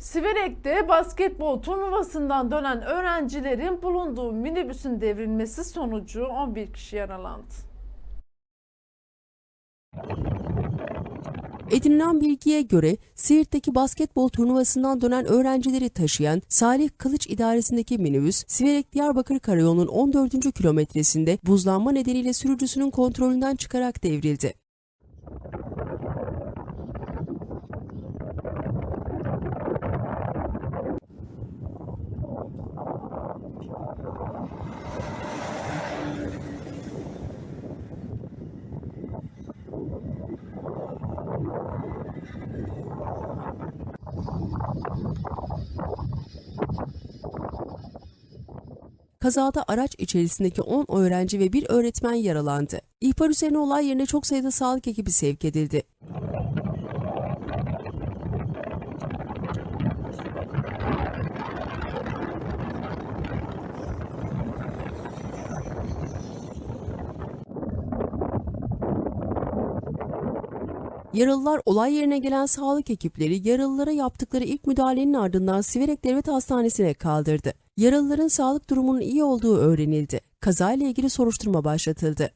Siverek'te basketbol turnuvasından dönen öğrencilerin bulunduğu minibüsün devrilmesi sonucu 11 kişi yaralandı. Edinilen bilgiye göre Siirt'teki basketbol turnuvasından dönen öğrencileri taşıyan Salih Kılıç idaresindeki minibüs, Siverek Diyarbakır Karayolu'nun 14. kilometresinde buzlanma nedeniyle sürücüsünün kontrolünden çıkarak devrildi. Kazada araç içerisindeki 10 öğrenci ve bir öğretmen yaralandı. İhbar üzerine olay yerine çok sayıda sağlık ekibi sevk edildi. Yaralılar olay yerine gelen sağlık ekipleri yaralılara yaptıkları ilk müdahalenin ardından Siverek Devlet Hastanesi'ne kaldırdı. Yaralıların sağlık durumunun iyi olduğu öğrenildi. Kazayla ilgili soruşturma başlatıldı.